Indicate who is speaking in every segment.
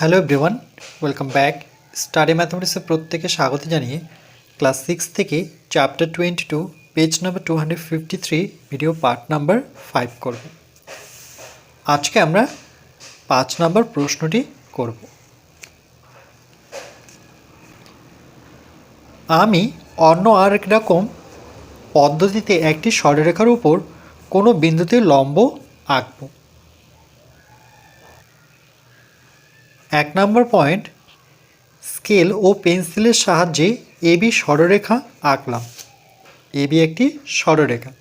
Speaker 1: Hello everyone, welcome back. Study ম্যাথমেটিক্সের প্রত্যেকে স্বাগত জানিয়ে ক্লাস সিক্স থেকে chapter twenty two, page number two hundred fifty three, video part number five করব। আজকে আমরা পাঁচ নম্বর প্রশ্নটি করব। আমি অন্য আর এক রকম পদ্ধতিতে একটি সরলরেখার উপর কোনো বিন্দুতে লম্ব আঁকবো। এক নম্বর পয়েন্ট, স্কেল ও পেন্সিলের সাহায্যে এবি সরলরেখা আঁকলাম। এবি একটি সরলরেখা।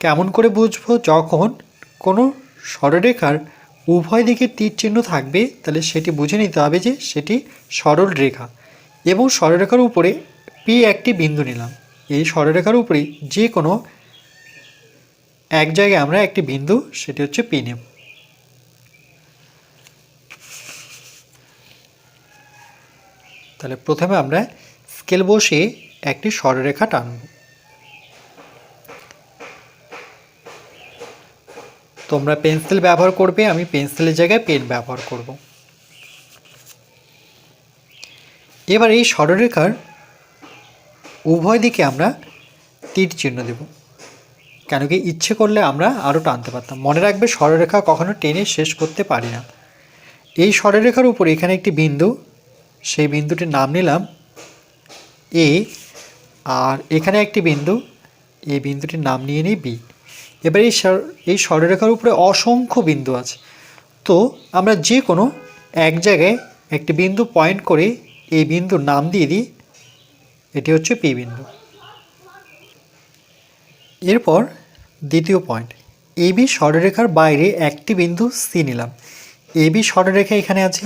Speaker 1: কেমন করে বুঝব যখন কোনো সরলরেখার উভয় দিকে তীর চিহ্ন থাকবে, তাহলে সেটি বুঝে নিতে হবে যে সেটি সরল রেখা এবং সরলরেখার উপরে পি একটি বিন্দু নিলাম। এই সরলরেখার উপরে যে কোনো এক জায়গায় আমরা একটি বিন্দু, সেটি হচ্ছে পি নেব। তাহলে প্রথমে আমরা স্কেল বসিয়ে একটি সরলরেখা টানব। তোমরা পেন্সিল ব্যবহার করবে, আমি পেন্সিলের জায়গায় পেন ব্যবহার করব। এবার এই সরলরেখার উভয় দিকে আমরা তীর চিহ্ন দেব। কেন কি ইচ্ছে করলে আমরা আরও টানতে পারতাম। মনে রাখবে সরলরেখা কখনো টেনে শেষ করতে পারি না। এই সরলরেখার উপর এখানে একটি বিন্দু সেই বিন্দুটির নাম নিলাম এ আর এখানে একটি বিন্দু, এই বিন্দুটির নাম নিয়ে নিই বি এবার এই এই সরলরেখার উপরে অসংখ্য বিন্দু আছে। তো আমরা যে কোনো এক জায়গায় একটি বিন্দু পয়েন্ট করে এই বিন্দুর নাম দিয়ে দিই, এটি হচ্ছে পি বিন্দু। এরপর দ্বিতীয় পয়েন্ট এবি সরলরেখার বাইরে একটি বিন্দু সি নিলাম। এবি সরলরেখা এখানে আছে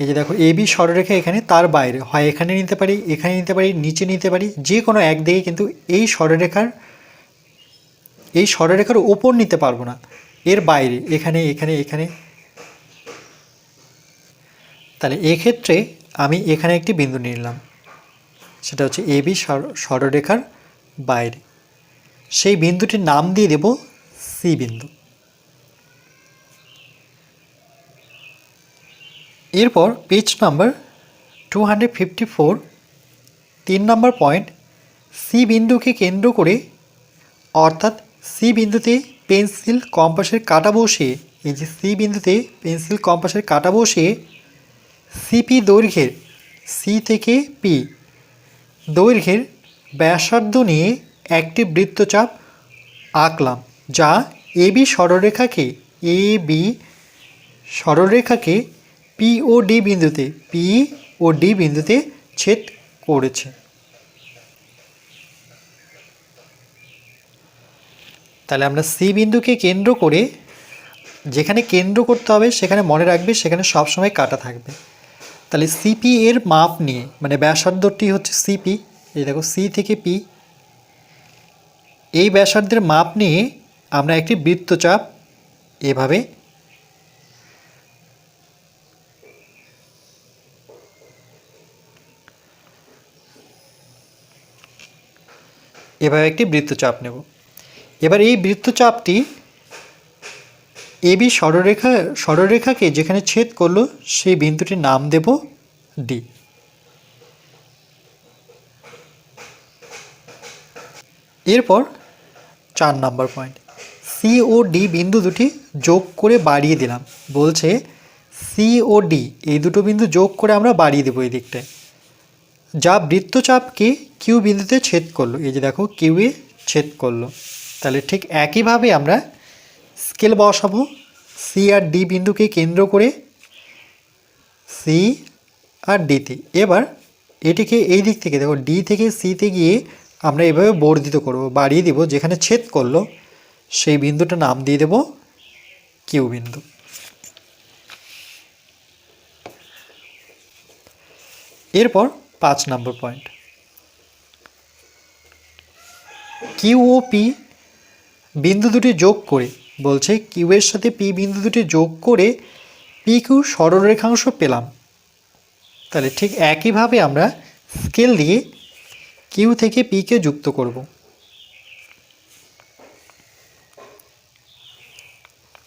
Speaker 1: এই যে দেখো এবি সরলরেখা এখানে তার বাইরে। হয় এখানে নিতে পারি, এখানে নিতে পারি, নিচে নিতে পারি, যে কোনো একদিকে কিন্তু এই সরলরেখার এই সরলরেখার ওপর নিতে পারব না। এর বাইরে, এখানে এখানে এখানে। তাহলে এক্ষেত্রে আমি এখানে একটি বিন্দু নিলাম। সেটা হচ্ছে এবি সরলরেখার বাইরে। সেই বিন্দুটির নাম দিয়ে দেব সি বিন্দু। এরপর page number two hundred fifty four তিন নম্বর পয়েন্ট সি বিন্দুকে কেন্দ্র করে, অর্থাৎ সি বিন্দুতে পেন্সিল কম্পাসের কাটা বসিয়ে এই যে সি বিন্দুতে পেন্সিল কম্পাসের কাটা বসিয়ে সিপি দৈর্ঘ্যের সি থেকে পি দৈর্ঘ্যের ব্যাসার্ধ নিয়ে একটি বৃত্তচাপ আঁকলাম, যা এবি সরলরেখাকে এ বি সরলরেখাকে পি ও ডি বিন্দুতে পি ও ডি বিন্দুতে ছেদ করেছে। তাহলে আমরা সি বিন্দুকে কেন্দ্র করে যেখানে কেন্দ্র করতে হবে, সেখানে মনে রাখবে সেখানে সবসময় কাটা থাকবে। তাহলে সিপি এর মাপ নিয়ে মানে ব্যাসার্ধটি হচ্ছে সিপি এই দেখো সি থেকে পি এই ব্যাসার্ধের মাপ নিয়ে আমরা একটি বৃত্তচাপ এভাবে এভাবে একটি বৃত্তচাপ নেব। এবার এই বৃত্তচাপটি এবি সরলরেখা, সরলরেখাকে যেখানে ছেদ করল, সেই বিন্দুটির নাম দেব ডি। এরপর চার নাম্বার পয়েন্ট। সি ও ডি বিন্দু দুটি যোগ করে বাড়িয়ে দিলাম। বলছে সি ও ডি এই দুটো বিন্দু যোগ করে আমরা বাড়িয়ে দেবো এই দিকটায়। যা বৃত্তচাপকে কিউ বিন্দুতে ছেদ করল। এই যে দেখো কিউয়ে ছেদ করল। তাহলে ঠিক একইভাবে আমরা স্কেল বসাবো। সি আর ডি বিন্দুকে কেন্দ্র করে সি আর ডিতে এবার এটিকে এই দিক থেকে, দেখো ডি থেকে সিতে গিয়ে আমরা এভাবে বর্ধিত করব, বাড়িয়ে দিব, যেখানে ছেদ করল, সেই বিন্দুটা নাম দিয়ে দেব কিউ বিন্দু। এরপর পাঁচ নম্বর পয়েন্ট। কিউ ও পি বিন্দু দুটি যোগ করে, বলছে কিউ এর সাথে পি বিন্দু দুটি যোগ করে পি কিউ সরলরেখাংশ পেলাম। তাহলে ঠিক একইভাবে আমরা স্কেল দিয়ে কিউ থেকে পিকে যুক্ত করব।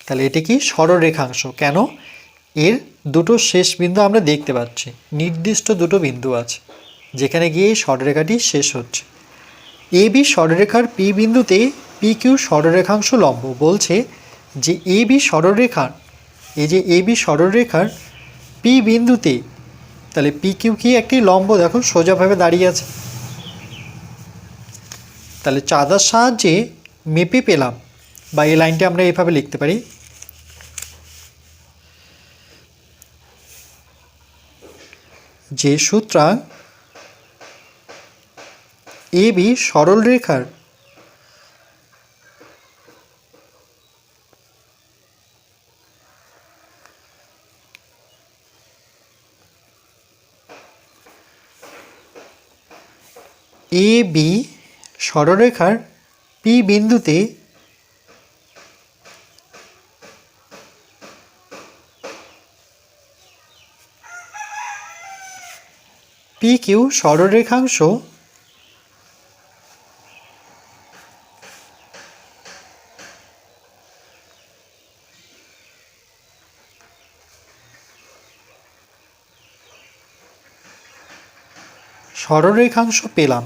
Speaker 1: তাহলে এটি কি সরলরেখাংশ? কেন? এর দুটো শেষ বিন্দু আমরা দেখতে পাচ্ছি। নির্দিষ্ট দুটো বিন্দু আছে, যেখানে গিয়ে সরলরেখাটি শেষ হচ্ছে। এ বি সরলরেখার পি বিন্দুতে পি কিউ সরলরেখাংশ লম্ব বলছে যে এ বি সরলরেখার এই যে এ বি সরলরেখার পি বিন্দুতে, তাহলে পি কিউ কি একটি লম্ব? দেখো, সোজাভাবে দাঁড়িয়ে আছে। তাহলে চাঁদার সাহায্যে মেপে পেলাম, বা এই লাইনটি আমরা এভাবে লিখতে পারি। যে সুতরাং এ বি সরল রেখার এ বি সরলরেখার পি বিন্দুতে পি কিউ সরলরেখাংশ সরলরেখাংশ পেলাম।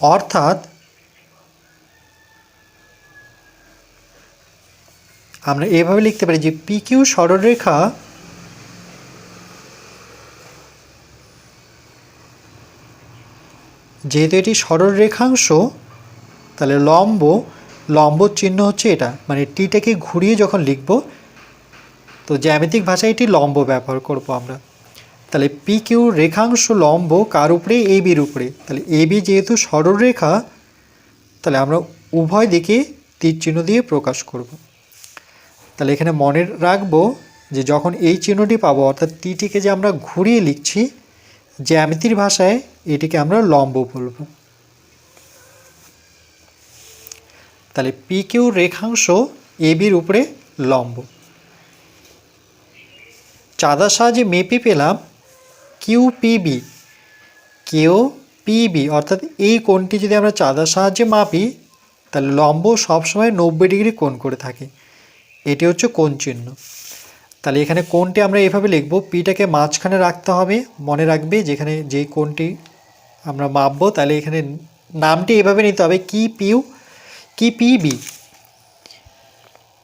Speaker 1: অর্থাৎ আমরা এভাবে লিখতে পারি যে পি কিউ সরলরেখা যেহেতু এটি সরল রেখাংশ তাহলে লম্ব লম্ব চিহ্ন হচ্ছে এটা। মানে টিটাকে ঘুরিয়ে যখন লিখব, তো জ্যামিতিক ভাষায় এটি লম্ব ব্যবহার করব আমরা। তাহলে পি কিউ রেখাংশ লম্ব কার উপরে? এ বির উপরে। তাহলে এ বি যেহেতু সরলরেখা, তাহলে আমরা উভয় দিকে তীর চিহ্ন দিয়ে প্রকাশ করব। তাহলে এখানে মনে রাখব যে যখন এই চিহ্নটি পাবো, অর্থাৎ টিটিকে যে আমরা ঘুরিয়ে লিখছি, জ্যামিতির ভাষায় এটিকে আমরা লম্ব বলব। তাহলে পি কিউ রেখাংশ এ বির উপরে লম্ব। চাঁদার সাহায্যে মেপে পেলাম কিউ পিবি কিউ পিবি অর্থাৎ এই কোণটি যদি আমরা চাঁদার সাহায্যে মাপি, তাহলে লম্ব সবসময় নব্বই ডিগ্রি কোণ করে থাকে। এটি হচ্ছে কোন চিহ্ন। তাহলে এখানে কোনটি আমরা এভাবে লিখব পিটাকে মাঝখানে রাখতে হবে, মনে রাখবে যেখানে যেই কোনটি আমরা মাপবো, তাহলে এখানে নামটি এভাবে নিতে হবে, কি পিউ কি পিবি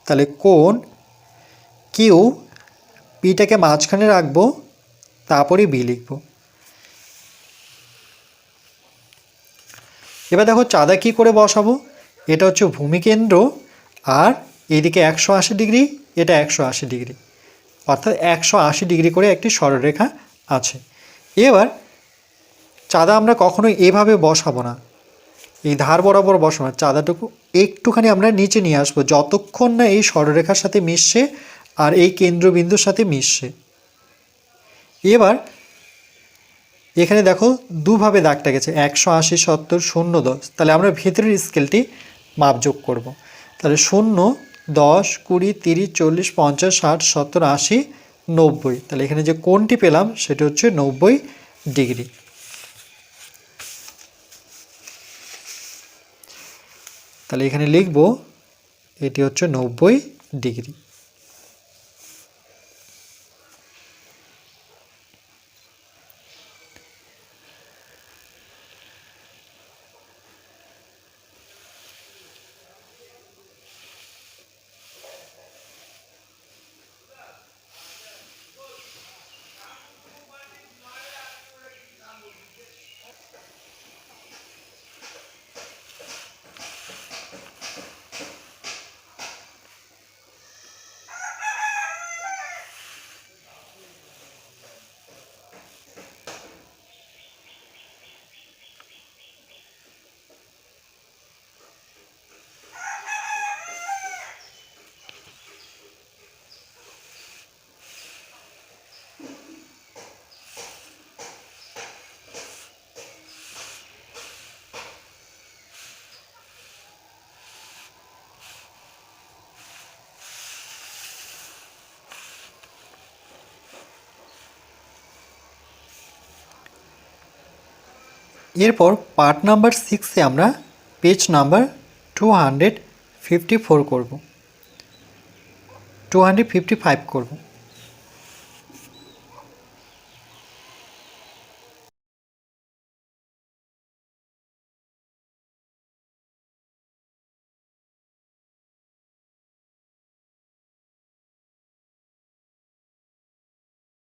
Speaker 1: তাহলে কোন কিউ পিটাকে মাঝখানে রাখব, তারপরে বি লিখব। এবার দেখো চাঁদা কি করে বসাবো? এটা হচ্ছে ভূমিকেন্দ্র আর এইদিকে একশো আশি ডিগ্রি, এটা একশো আশি ডিগ্রি। অর্থাৎ একশো আশি ডিগ্রি করে একটি সরলরেখা আছে। এবার চাঁদা আমরা কখনোই এভাবে বসাবো না। এই ধার বরাবর বসাবো না। চাঁদাটুকু একটুখানি আমরা নিচে নিয়ে আসব, যতক্ষণ না এই সরলরেখার সাথে মিশছে আর এই কেন্দ্রবিন্দুর সাথে মিশছে। এবার এখানে দেখো দুভাবে দাগটা গেছে, একশো আশি, সত্তর, শূন্য, দশ। তাহলে আমরা ভেতরের স্কেলটি মাপযোগ করব। তাহলে শূন্য দশ, কুড়ি, তিরিশ, চল্লিশ, পঞ্চাশ, ষাট, সত্তর, আশি, নব্বই। তাহলে এখানে যে কোনটি পেলাম, সেটা হচ্ছে নব্বই ডিগ্রি। তাহলে এখানে লিখব, এটি হচ্ছে নব্বই ডিগ্রি। এরপর পার্ট নাম্বার সিক্সে আমরা page number two hundred fifty four করব। টু হান্ড্রেড ফিফটি ফাইভ করব।